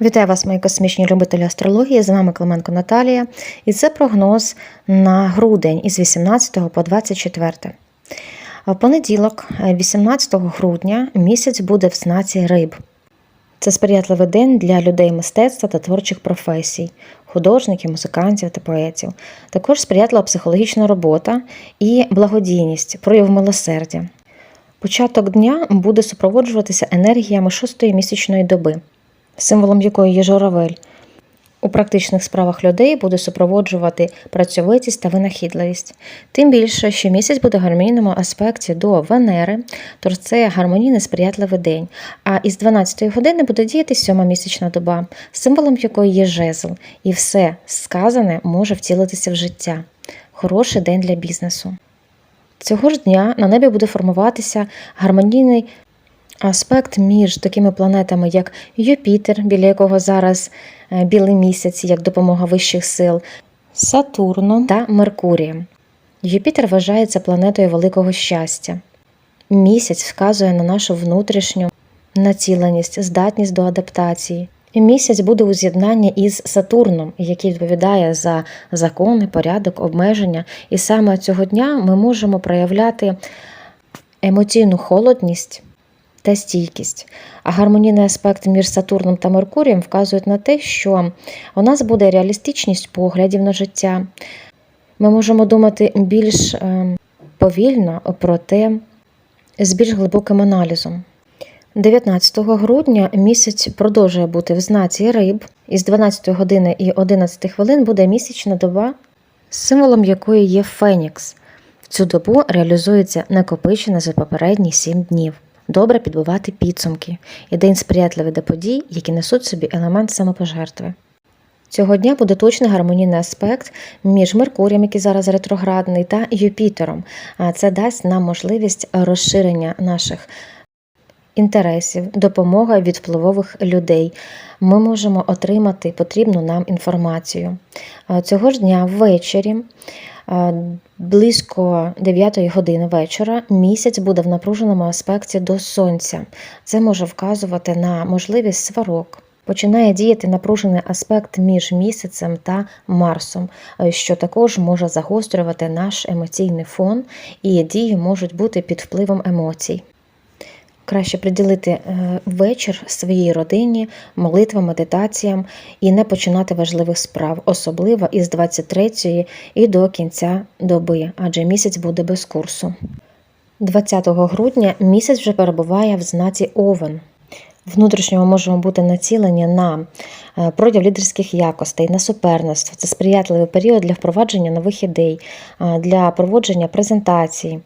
Вітаю вас, мої космічні любителі астрології. З вами Клименко Наталія, і це прогноз на грудень із 18 по 24. В понеділок, 18 грудня, місяць буде в знаці риб. Це сприятливий день для людей мистецтва та творчих професій, художників, музикантів та поетів. Також сприятлива психологічна робота і благодійність, прояв милосердя. Початок дня буде супроводжуватися енергіями шостої місячної доби, символом якої є журавель. У практичних справах людей буде супроводжувати працьовитість та винахідливість. Тим більше, що місяць буде в гармонійному аспекті до Венери, тож це гармонійний сприятливий день. А із 12 години буде діяти сьома місячна доба, символом якої є жезл, і все сказане може втілитися в життя. Хороший день для бізнесу. Цього ж дня на небі буде формуватися гармонійний аспект між такими планетами, як Юпітер, біля якого зараз е, білий місяць, як допомога вищих сил, Сатурном та Меркурієм. Юпітер вважається планетою великого щастя. Місяць вказує на нашу внутрішню націленість, здатність до адаптації. І місяць буде у з'єднанні із Сатурном, який відповідає за закони, порядок, обмеження. І саме цього дня ми можемо проявляти емоційну холодність та стійкість. А гармонійний аспект між Сатурном та Меркурієм вказують на те, що у нас буде реалістичність поглядів на життя. Ми можемо думати більш е, повільно, проте з більш глибоким аналізом. 19 грудня місяць продовжує бути в знаці риб. Із 12 години і 11 хвилин буде місячна доба, символом якої є Фенікс. В цю добу реалізується накопичене за попередні 7 днів. Добре підбивати підсумки і день сприятливий до подій, які несуть собі елемент самопожертви. Цього дня буде точний гармонійний аспект між Меркурієм, який зараз ретроградний, та Юпітером. А це дасть нам можливість розширення наших інтересів, допомога від впливових людей. Ми можемо отримати потрібну нам інформацію. Цього ж дня ввечері, близько 9 години вечора, місяць буде в напруженому аспекті до сонця. Це може вказувати на можливість сварок. Починає діяти напружений аспект між місяцем та Марсом, е, що також може загострювати наш емоційний фон, і дії можуть бути під впливом емоцій. Краще приділити е, вечір своїй родині, молитвам, медитаціям і не починати важливих справ, особливо із 23 і до кінця доби, адже місяць буде без курсу. 20 грудня місяць вже перебуває в знаці Овен. Внутрішньо можемо бути націлені на е, прояв лідерських якостей, на суперництво. Це сприятливий період для впровадження нових ідей, е, для проводження презентацій.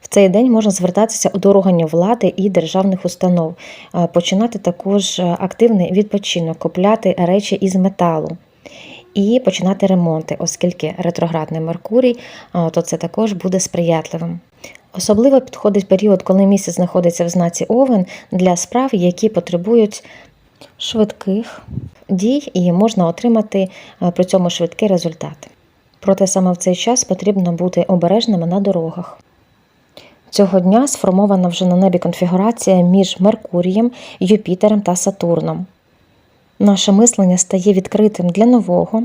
В цей день можна звертатися до органів влади і державних установ, починати також е, активний відпочинок, купляти речі із металу. І починати ремонти, оскільки ретроградний Меркурій, то це також буде сприятливим. Особливо підходить період, коли місяць знаходиться в знаці Овен для справ, які потребують швидких дій, і можна отримати е, при цьому швидкий результат. Проте саме в цей час потрібно бути обережними на дорогах. Цього дня сформована вже на небі конфігурація між Меркурієм, Юпітером та Сатурном. Наше мислення стає відкритим для нового.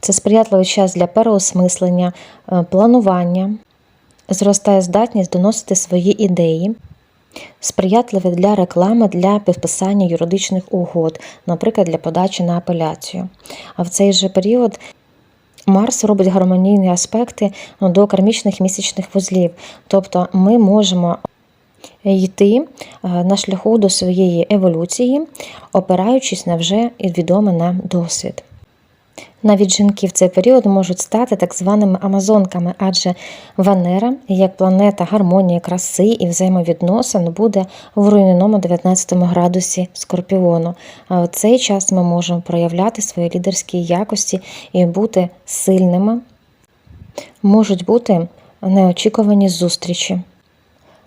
Це сприятливий час для переосмислення, е, планування, зростає здатність доносити свої ідеї, сприятливий для реклами для підписання юридичних угод, наприклад, для подачі на апеляцію. А в цей же період Марс робить гармонійні аспекти ну, до кармічних місячних вузлів. Тобто ми можемо йти е, на шляху до своєї еволюції, опираючись на вже відомий нам досвід. Навіть жінки в цей період можуть стати так званими амазонками, адже Венера, як планета гармонії, краси і взаємовідносин, буде в руйнівному 19 градусі Скорпіону. А в цей час ми можемо проявляти свої лідерські якості і бути сильними. Можуть бути неочікувані зустрічі.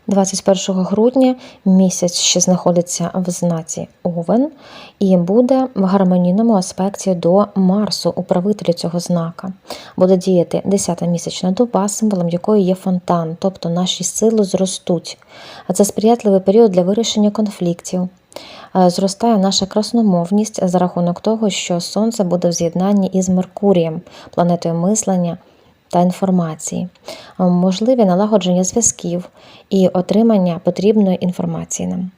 21 грудня місяць ще знаходиться в знаці Овен і буде в гармонійному аспекті до Марсу, управителю цього знака. Буде діяти 10-та місячна доба, символом якої є фонтан, тобто наші сили зростуть. Це сприятливий період для вирішення конфліктів. Е, Зростає наша красномовність за рахунок того, що Сонце буде в з'єднанні із Меркурієм, планетою мислення та інформації, можливі налагодження зв'язків і отримання потрібної інформації нам.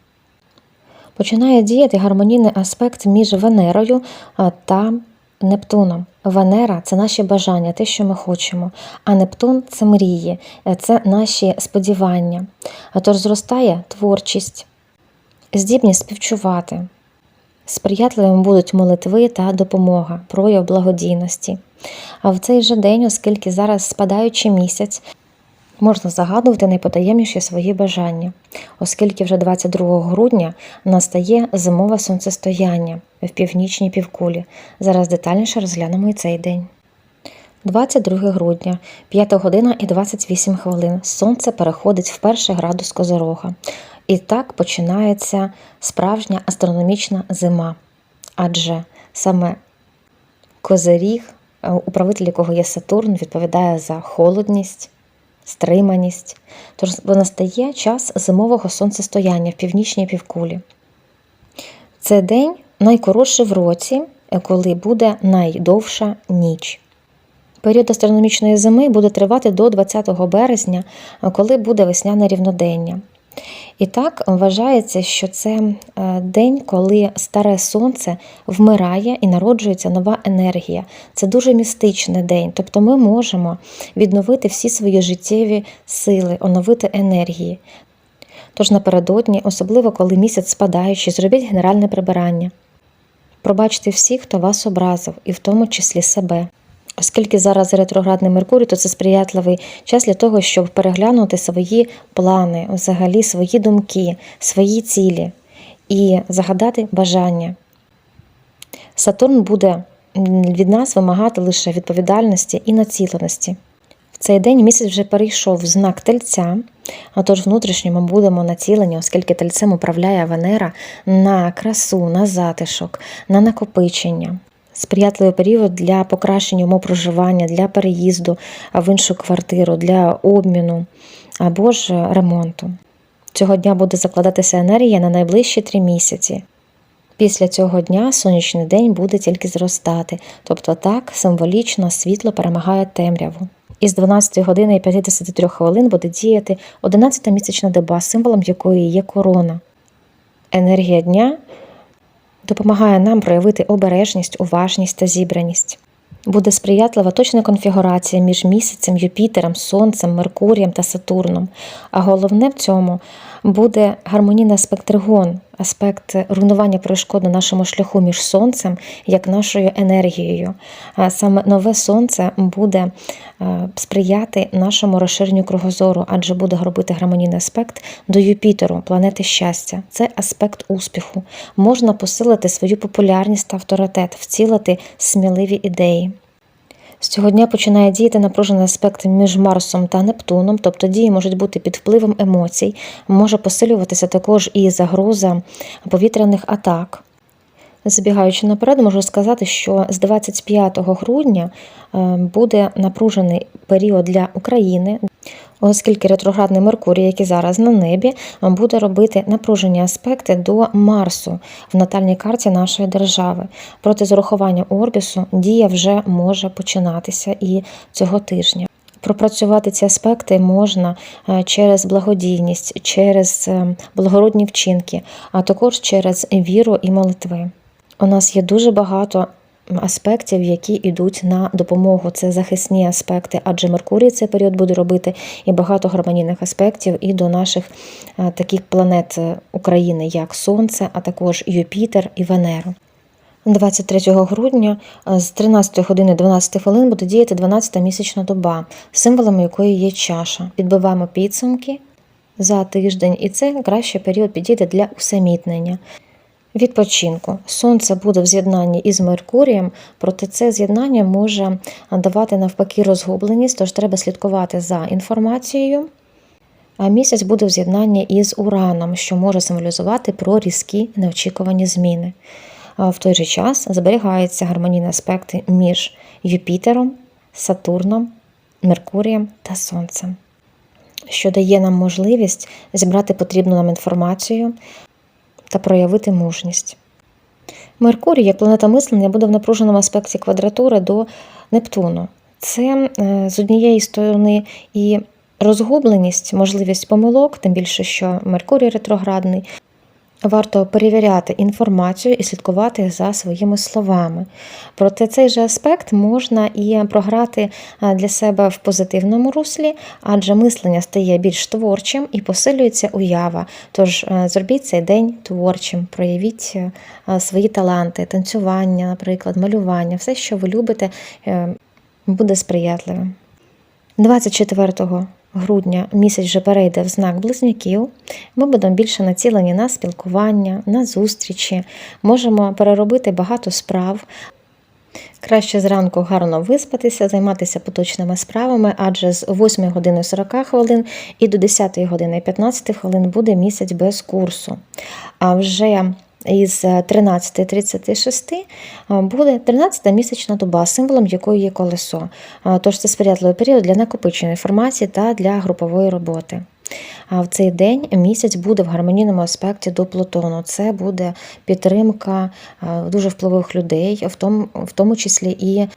Починає діяти гармонійний аспект між Венерою та Нептуном. Венера це наші бажання, те, що ми хочемо, а Нептун це мрії, е, це наші сподівання. Тож зростає творчість, здібність співчувати. Сприятливими будуть молитви та допомога, прояв благодійності. А в цей же день, оскільки зараз спадаючий місяць, можна загадувати найпотаємніші свої бажання, оскільки вже 22 грудня настає зимове сонцестояння в північній півкулі. Зараз детальніше розглянемо і цей день. 22 грудня, 5 година і 28 хвилин. Сонце переходить в перший градус Козорога. І так починається справжня астрономічна зима. Адже саме Козиріг, е, управитель якого є Сатурн, відповідає за холодність, стриманість. Тож настає час зимового сонцестояння в північній півкулі. Це день найкоротший в році, е, коли буде найдовша ніч. Період астрономічної зими буде тривати до 20 березня, е, коли буде весняне рівнодення. І так вважається, що це е, день, коли старе сонце вмирає і народжується нова енергія. Це дуже містичний день. Тобто ми можемо відновити всі свої життєві сили, оновити енергії. Тож напередодні, особливо коли місяць спадаючий, зробіть генеральне прибирання. Пробачте всіх, хто вас образив, і в тому числі себе. Оскільки зараз ретроградний Меркурій, то це сприятливий час для того, щоб переглянути свої плани, взагалі свої думки, свої цілі і загадати бажання. Сатурн буде від нас вимагати лише відповідальності і націленості. В цей день місяць вже перейшов в знак тельця, а тож внутрішньо ми будемо націлені, оскільки тельцем управляє Венера на красу, на затишок, на накопичення сприятливий період для покращення умов проживання, для переїзду в іншу квартиру, для обміну або ж ремонту. Цього дня буде закладатися енергія на найближчі три місяці. Після цього дня сонячний день буде тільки зростати, тобто так символічно світло перемагає темряву. Із 12 години і 53 хвилин буде діяти 11 місячна доба, символом якої є корона. Енергія дня допомагає нам проявити обережність, уважність та зібраність. Буде сприятлива точна конфігурація між місяцем, Юпітером, Сонцем, Меркурієм та Сатурном. А головне в цьому буде гармонійний аспект тригон, аспект руйнування перешкод на нашому шляху між сонцем як нашою енергією. Саме нове сонце буде е, сприяти нашому розширенню кругозору, адже буде робити гармонійний аспект до Юпітеру, планети щастя. Це аспект успіху. Можна посилити свою популярність та авторитет, вцілити сміливі ідеї. З цього дня починає діяти напружений аспект між Марсом та Нептуном, тобто дії можуть бути під впливом емоцій, може посилюватися також і загроза повітряних атак. Забігаючи наперед, можу сказати, що з 25 грудня е, буде напружений період для України, оскільки ретроградний Меркурій, який зараз на небі, буде робити напружені аспекти до Марсу в натальній карті нашої держави. Проти з урахуванням Орбісу дія вже може починатися і цього тижня. Пропрацювати ці аспекти можна е, через благодійність, через е, благородні вчинки, а також через віру і молитви. У нас є дуже багато аспектів, які йдуть на допомогу. Це захисні аспекти, адже Меркурій цей період буде робити і багато гармонійних аспектів і до наших е, таких планет України, як Сонце, а також Юпітер і Венеру. 23 грудня е, з 13 години 12 хвилин буде діяти 12-та місячна доба, символом якої є чаша. Підбиваємо підсумки за тиждень, і це кращий період підійде для усамітнення. Відпочинку. Сонце буде в з'єднанні із Меркурієм, проте це з'єднання може давати навпаки розгубленість, тож треба слідкувати за інформацією, а місяць буде в з'єднанні із Ураном, що може символізувати про різкі неочікувані зміни. В той же час зберігаються гармонійні аспекти між Юпітером, Сатурном, Меркурієм та Сонцем, що дає нам можливість зібрати потрібну нам інформацію та проявити мужність. Меркурій, як планета мислення, буде в напруженому аспекті квадратури до Нептуну. Це е, з однієї сторони і розгубленість, можливість помилок, тим більше, що Меркурій ретроградний. Варто перевіряти інформацію і слідкувати за своїми словами. Проте цей же аспект можна і програти для себе в позитивному руслі, адже мислення стає більш творчим і посилюється уява. Тож зробіть цей день творчим, проявіть свої таланти, танцювання, наприклад, малювання, все, що ви любите, е, буде сприятливим. 24 грудня місяць вже перейде в знак близнюків. Ми будемо більше націлені на спілкування, на зустрічі, можемо переробити багато справ. Краще зранку гарно виспатися, займатися поточними справами, адже з 8 години 40 хвилин і до 10 години 15 хвилин буде місяць без курсу. А вже із 13.36 буде 13-та місячна доба, символом якої є колесо. Тож це сприятливий період для накопичення інформації та для групової роботи. А в цей день місяць буде в гармонійному аспекті до Плутону. Це буде підтримка дуже впливових людей, в тому, в тому числі і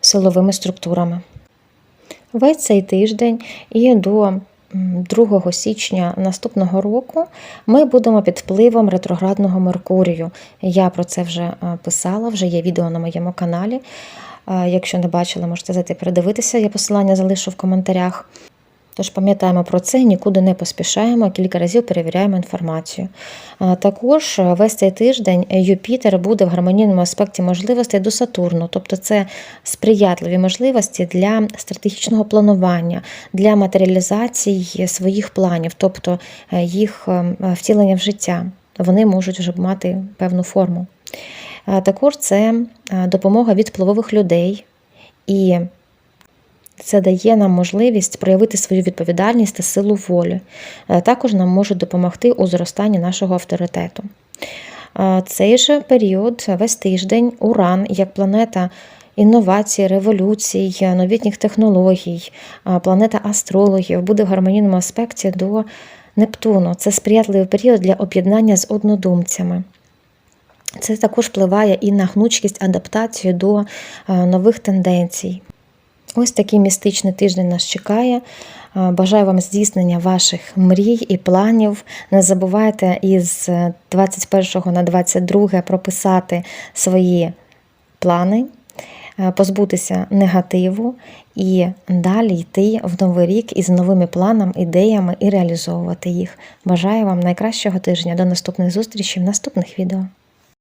силовими структурами. Весь цей тиждень і до 2 січня наступного року ми будемо під впливом ретроградного Меркурію. Я про це вже е, писала, вже є відео на моєму каналі. Е, Якщо не бачили, можете зайти передивитися. Я посилання залишу в коментарях. Тож пам'ятаємо про це, нікуди не поспішаємо, кілька разів перевіряємо інформацію. Також весь цей тиждень Юпітер буде в гармонійному аспекті можливостей до Сатурну, тобто це сприятливі можливості для стратегічного планування, для матеріалізації своїх планів, тобто е, їх е, втілення в життя. Вони можуть вже мати певну форму. Також це е, допомога від впливових людей і це дає нам можливість проявити свою відповідальність та силу волі. Е, Також нам можуть допомогти у зростанні нашого авторитету. Е, Цей же період, весь тиждень, Уран, як планета інновацій, революцій, новітніх технологій, е, планета астрологів, буде в гармонійному аспекті до Нептуну. Це сприятливий період для об'єднання з однодумцями. Це також впливає і на гнучкість адаптацію до е, нових тенденцій. Ось такий містичний тиждень нас чекає. Е, Бажаю вам здійснення ваших мрій і планів. Не забувайте із 21 на 22 прописати свої плани, е, позбутися негативу і далі йти в новий рік із новими планами, ідеями і реалізовувати їх. Бажаю вам найкращого тижня. До наступних зустрічей в наступних відео.